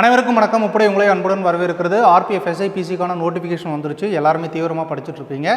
அனைவருக்கும் வணக்கம். இப்படி உங்களை அன்புடன் வரவேற்கிறது. ஆர்பிஎஃப் எஸ்ஐபிசிக்கான நோட்டிஃபிகேஷன் வந்துருச்சு. எல்லாருமே தீவிரமாக படிச்சுட்ருப்பீங்க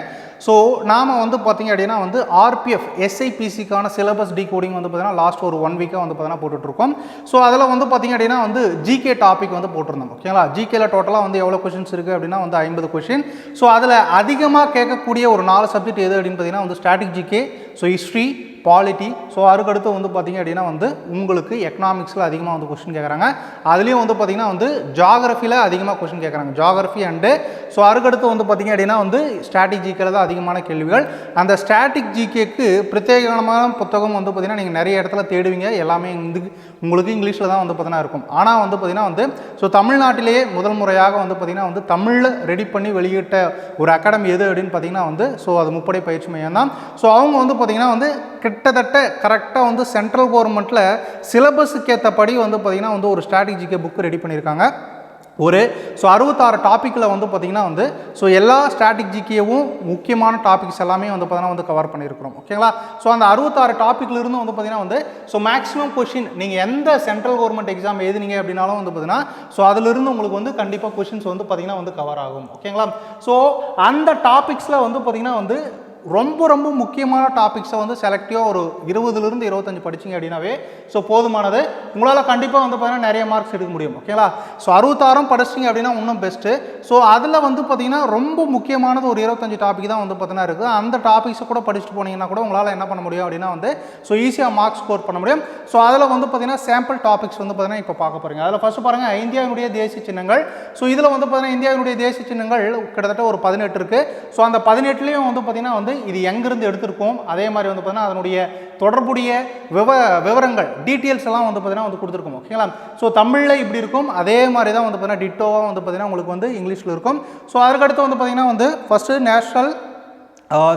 ஸோ நாம் வந்து பார்த்தீங்க அப்படின்னா வந்து ஆர்பிஎஃப் எஸ்ஐபிசிக்கான சிலபஸ் டிகோடிங் வந்து பார்த்திங்கன்னா லாஸ்ட் ஒரு ஒன் வீக்காக வந்து பார்த்தீங்கன்னா போட்டுட்ருக்கோம். ஸோ அதில் வந்து பார்த்தீங்க அப்படின்னா வந்து ஜிகே டாபிக் வந்து போட்டிருந்தோம். ஓகேங்களா ஜிகேல டோட்டலாக வந்து எவ்வளோ கொஷின்ஸ் இருக்குது அப்படின்னா வந்து ஐம்பது கொஷின் ஸோ அதில் அதிகமாக கேட்கக்கூடிய ஒரு நாலு சப்ஜெக்ட் எது அப்படின்னு பார்த்தீங்கன்னா வந்து static GK so history polity so அதுக்கடுத்து வந்து பார்த்திங்க அப்படின்னா வந்து உங்களுக்கு எக்கனாமிக்ஸில் அதிகமாக வந்து கொஸ்டின் கேட்குறாங்க அதுலேயும் வந்து பார்த்திங்கன்னா வந்து ஜாகிரஃபியில் அதிகமாக கொஸ்டின் கேட்குறாங்க ஜாகிரஃபி அண்டு ஸோ அதுக்கடுத்து வந்து பார்த்தீங்க அப்படின்னா வந்து ஸ்டாட்டிக் தான் அதிகமான கேள்விகள். அந்த ஸ்ட்ராட்டிக் ஜிகேக்கு பிரத்யேகமான புத்தகம் வந்து பார்த்திங்கன்னா நீங்கள் நிறைய இடத்துல தேடுவீங்க. எல்லாமே வந்து உங்களுக்கு இங்கிலீஷில் தான் வந்து பார்த்திங்கன்னா இருக்கும். ஆனால் வந்து பார்த்திங்கன்னா வந்து ஸோ தமிழ்நாட்டிலேயே முதல் முறையாக வந்து பார்த்திங்கன்னா வந்து தமிழில் ரெடி பண்ணி வெளியிட்ட ஒரு அகாடமி எது அப்படின்னு பார்த்தீங்கன்னா வந்து ஸோ அது முப்படை பயிற்சி மையம் தான். ஸோ அவங்க வந்து பார்த்திங்கன்னா வந்து கிட்டத்தட்ட கரெக்டாக வந்து சென்ட்ரல் கவர்மெண்ட்டில் சிலபஸுக்கு ஏற்றபடி வந்து பார்த்திங்கன்னா வந்து ஒரு ஸ்ட்ராட்டஜிக்கே புக் ரெடி பண்ணியிருக்காங்க ஒரு ஸோ அறுபத்தாறு டாப்பிக்கில் வந்து பார்த்திங்கன்னா வந்து ஸோ எல்லா ஸ்ட்ராட்டஜிக்கையும் முக்கியமான டாபிக்ஸ் எல்லாமே வந்து பார்த்திங்கன்னா வந்து கவர் பண்ணியிருக்கிறோம் ஓகேங்களா ஸோ அந்த அறுபத்தாறு டாப்பிக்லேருந்து வந்து பார்த்திங்கன்னா வந்து ஸோ மேக்ஸிமம் கொஷின் நீங்கள் எந்த சென்ட்ரல் கவர்மெண்ட் எக்ஸாம் எழுதுனீங்க அப்படின்னாலும் வந்து பார்த்தீங்கன்னா ஸோ அதிலிருந்து உங்களுக்கு வந்து கண்டிப்பாக கொஷின்ஸ் வந்து பார்த்திங்கன்னா வந்து கவர் ஆகும். ஓகேங்களா ஸோ அந்த டாபிக்ஸில் வந்து பார்த்திங்கன்னா வந்து ரொம்ப ரொம்ப முக்கியமான டாபிக்ஸை வந்து செலக்டிவாக ஒரு இருபதுலேருந்து இருபத்தஞ்சு படிச்சிங்க அப்படின்னாவே ஸோ போதுமானது. உங்களால் கண்டிப்பாக வந்து பார்த்தீங்கன்னா நிறைய மார்க்ஸ் எடுக்க முடியும் ஓகேங்களா ஸோ அறுபத்தாறும் படிச்சிங்க அப்படின்னா இன்னும் பெஸ்ட்டு ஸோ அதில் வந்து பார்த்தீங்கன்னா ரொம்ப முக்கியமானது ஒரு இருபத்தஞ்சு டாபிக் தான் வந்து பார்த்தீங்கன்னா இருக்குது அந்த டாபிக்ஸை கூட படிச்சுட்டு போனீங்கன்னா கூட உங்களால் என்ன பண்ண முடியும் அப்படின்னா வந்து ஸோ ஈஸியாக மார்க்ஸ் ஸ்கோர் பண்ண முடியும். ஸோ அதில் வந்து பார்த்தீங்கன்னா சாம்பிள் டாபிக்ஸ் வந்து பார்த்தீங்கன்னா இப்போ பார்க்க போகிறீங்க அதில் ஃபஸ்ட்டு பாருங்கள் இந்தியாவினுடைய தேசிய சின்னங்கள். ஸோ இதில் வந்து பார்த்தீங்கன்னா இந்தியாவினுடைய தேசிய சின்னங்கள் கிட்டத்தட்ட ஒரு பதினெட்டு இருக்குது ஸோ அந்த பதினெட்டுலேயும் வந்து பார்த்தீங்கன்னா வந்து இது எங்கேருந்து எடுத்திருக்கோம்? அதே மாதிரி வந்து பார்த்தீங்கன்னா அதனுடைய தொடர்புடைய விவ விவரங்கள் டீட்டெயில்ஸ் எல்லாம் வந்து பார்த்தீங்கன்னா வந்து கொடுத்துருக்கோம். ஓகேங்களா? ஸோ தமிழில் இப்படி இருக்கும். அதே மாதிரி தான் வந்து பார்த்தீங்கன்னா டிட்டோவாக வந்து பார்த்தீங்கன்னா உங்களுக்கு வந்து இங்கிலீஷில் இருக்கும். ஸோ அதுக்கடுத்து வந்து பார்த்தீங்கன்னா வந்து ஃபஸ்ட்டு நேஷ்னல்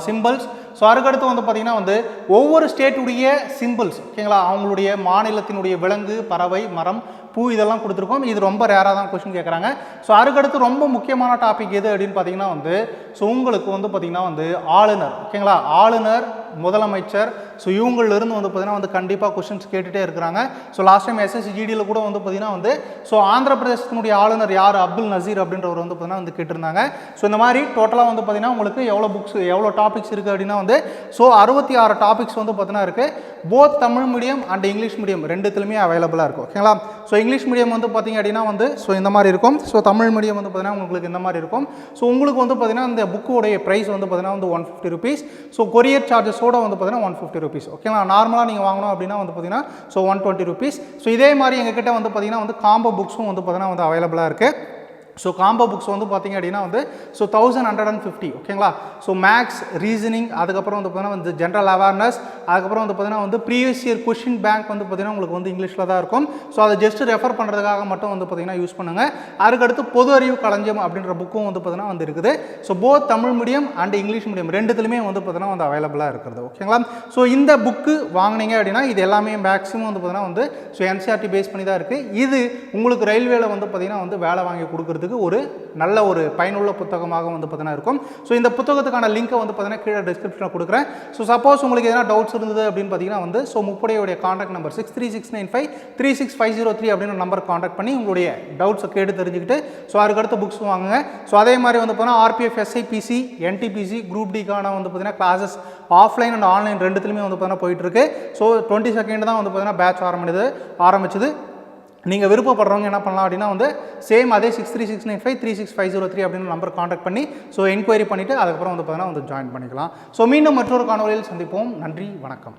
சிம்பிள்ஸ் ஸோ அதுக்கடுத்து வந்து பார்த்திங்கன்னா வந்து ஒவ்வொரு ஸ்டேட்டுடைய சிம்பிள்ஸ் ஓகேங்களா அவங்களுடைய மாநிலத்தினுடைய விலங்கு பறவை மரம் பூ இதெல்லாம் கொடுத்துருக்கோம். இது ரொம்ப ரேராக தான் கொஷின் கேட்குறாங்க ஸோ அதுக்கடுத்து ரொம்ப முக்கியமான டாபிக் எது அப்படின்னு பார்த்தீங்கன்னா வந்து ஸோ உங்களுக்கு வந்து பார்த்திங்கன்னா வந்து ஆளுநர் ஓகேங்களா ஆளுநர் முதலமைச்சர். ஸோ இவங்களிலிருந்து வந்து பார்த்திங்கன்னா வந்து கண்டிப்பாக கொஷின்ஸ் கேட்டுகிட்டே இருக்கிறாங்க. ஸோ லாஸ்ட் டைம் எஸ்எஸ்சி ஜிடியில் கூட வந்து பார்த்திங்கன்னா வந்து ஸோ ஆந்திர பிரதேசத்தினுடைய ஆளுநர் யார்? அப்துல் நசீர் அப்படின்றவர் வந்து பார்த்திங்கன்னா வந்து கேட்டிருந்தாங்க. ஸோ இந்த மாதிரி டோட்டலாக வந்து பார்த்திங்கன்னா உங்களுக்கு எவ்வளோ புக்ஸ் எவ்வளோ டாபிக்ஸ் இருக்குது அப்படின்னா வந்து ஸோ அறுபத்தி ஆறு டாபிக்ஸ் வந்து பார்த்திங்கன்னா இருக்குது both Tamil medium and English medium ரெண்டுத்துலையுமே அவைலபிளாக இருக்கும். ஓகேங்களா ஸோ இங்கிலீஷ் மீடியம் வந்து பார்த்தீங்க அப்படின்னா வந்து ஸோ இந்த மாதிரி இருக்கும். ஸோ தமிழ் மீடியம் வந்து பார்த்திங்கன்னா உங்களுக்கு இந்த மாதிரி இருக்கும். ஸோ உங்களுக்கு வந்து பார்த்திங்கன்னா இந்த புக்கோடைய ப்ரைஸ் வந்து பார்த்தீங்கன்னா வந்து one fifty rupees so courier charges soda வந்து பார்த்தீங்கன்னா ஒன் ஃபிஃப்டி ருபீஸ் ஓகேங்களா நார்மலாக நீங்கள் வாங்கணும் அப்படின்னா வந்து பார்த்தீங்கன்னா so one twenty rupees so இதே மாதிரி எங்ககிட்ட வந்து பார்த்தீங்கன்னா வந்து காம்போ புக்ஸும் வந்து பார்த்தீங்கன்னா வந்து அவைலபிளாக இருக்குது ஸோ காம்போ புக்ஸ் வந்து பார்த்தீங்க அப்படின்னா வந்து so thousand hundred and fifty ஓகேங்களா ஸோ மேக்ஸ் ரீசனிங் அதுக்கப்புறம் வந்து பார்த்தீங்கன்னா வந்து ஜென்ரல் அவேர்னஸ் அதுக்கப்புறம் வந்து பார்த்தீங்கன்னா வந்து ப்ரீவியஸ் இயர் கொஷின் பேங்க் வந்து பார்த்தீங்கன்னா உங்களுக்கு வந்து இங்கிலீஷில் தான் இருக்கும். ஸோ அதை ஜஸ்ட் ரெஃபர் பண்ணுறதுக்காக மட்டும் வந்து பார்த்தீங்கன்னா யூஸ் பண்ணுங்கள் அதுக்கடுத்து பொது அறிவு களஞ்சியம் அப்படின்ற புக்கும் வந்து பார்த்தீங்கன்னா வந்து இருக்குது. So both Tamil medium and English medium ரெண்டுத்துலையுமே வந்து பார்த்தீங்கன்னா வந்து அவைலபிளாக இருக்கிறது ஓகேங்களா ஸோ இந்த புக்கு வாங்கினீங்க அப்படின்னா இது எல்லாமே மேக்ஸிமம் வந்து பார்த்தீங்கன்னா வந்து ஸோ என்சிஆர்டி பேஸ் பண்ணி தான் இருக்குது இது உங்களுக்கு ரயில்வேல வந்து பார்த்தீங்கன்னா வந்து வேலை வாங்கி கொடுக்குறது கொடுக்குறதுக்கு ஒரு நல்ல ஒரு பயனுள்ள புத்தகமாக வந்து பார்த்தீங்கன்னா இருக்கும். ஸோ இந்த புத்தகத்துக்கான லிங்க்கை வந்து பார்த்தீங்கன்னா கீழே டிஸ்கிரிப்ஷனில் கொடுக்குறேன். ஸோ சப்போஸ் உங்களுக்கு எதனா டவுட்ஸ் இருந்தது அப்படின்னு பார்த்தீங்கன்னா வந்து so முப்படையுடைய contact number six three six nine five three six five zero three அப்படின்னு நம்பர் காண்டாக்ட் பண்ணி உங்களுடைய டவுட்ஸை கேட்டு தெரிஞ்சுக்கிட்டு ஸோ அதுக்கடுத்து புக்ஸ் வாங்குங்க. ஸோ அதே மாதிரி வந்து பார்த்தீங்கன்னா ஆர்பிஎஃப் எஸ்ஐபிசி என்டிபிசி குரூப் டிக்கான வந்து பார்த்தீங்கன்னா கிளாஸஸ் ஆஃப்லைன் அண்ட் ஆன்லைன் ரெண்டுத்துலையுமே வந்து பார்த்தீங்கன்னா போயிட்டு இருக்கு. ஸோ டுவெண்ட்டி செகண்ட் தான் வந்து பார்த்தீங்கன்னா பேட்ச் ஆரம்பிச்சது ஆரம்பிச்சது. நீங்கள் விருப்பப்படுறவங்க என்ன பண்ணலாம் அப்படின்னா வந்து சேம் அதே six three six nine five three six five zero three அப்படின்னு நம்பர் காண்டாக்ட் பண்ணி ஸோ என்கொயரி பண்ணிவிட்டு அதுக்கப்புறம் வந்து பார்த்தீங்கன்னா வந்து ஜாயின் பண்ணிக்கலாம். ஸோ மீண்டும் மற்றொரு காணொலியில் சந்திப்போம். நன்றி வணக்கம்.